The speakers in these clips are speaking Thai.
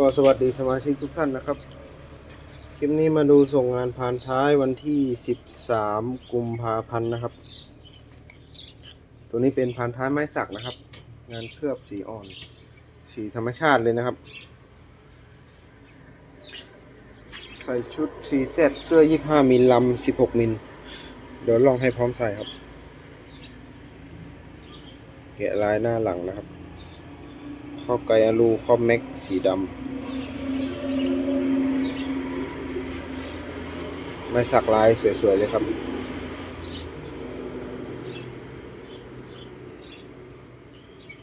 ก็สวัสดีสมาชิกทุกท่านนะครับ คลิปนี้มาดูส่งงานผ่านท้ายวันที่ 13 กุมภาพันธ์นะครับ ตัวนี้เป็นผ่านท้ายไม้สักนะครับ งานเคลือบสีอ่อน สีธรรมชาติเลยนะครับ ใส่ชุดสีเซตเสื้อ 25 มิลลำ16 มิล เดี๋ยวลองให้พร้อมใส่ครับ แกะลายหน้าหลังนะครับ ข้อไกอลูข้อแม็กสีดำไม่สักลายสวยๆเลยครับ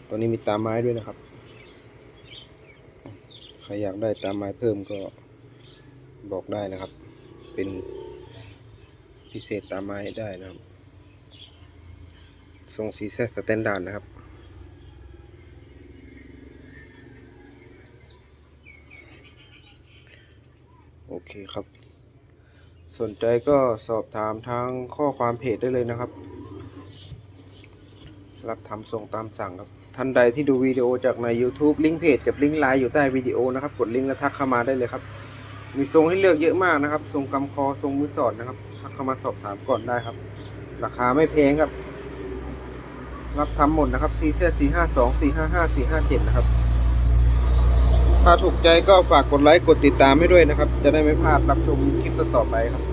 ตัวนี้มีตาไม้ด้วยนะครับ ใครอยากได้ตาไม้เพิ่มก็บอกได้นะครับ เป็นพิเศษตาไม้ได้นะครับทรงสีแซสแตนดาร์ดนะครับ โอเคครับ สนใจก็สอบถามทางข้อความเพจได้เลยนะครับ รับทำส่งตามสั่งครับ ท่านใดที่ดูวิดีโอจากใน YouTube ลิงก์เพจกับลิงก์ไลน์อยู่ใต้วิดีโอนะครับ กดลิงก์แล้วทักเข้ามาได้เลยครับ มีทรงให้เลือกเยอะมากนะครับ ทรงกำคอ ทรงมือสอดนะครับ ทักเข้ามาสอบถามก่อนได้ครับ ราคาไม่แพงครับ รับทำหมดนะครับซีเซสี่ห้าสองสี่ห้าห้าสี่ห้าเจ็ดนะครับ ถ้าถูกใจก็ฝากกดไลค์กดติดตามให้ด้วยนะครับ จะได้ไม่พลาดรับชมคลิปต่อไปครับ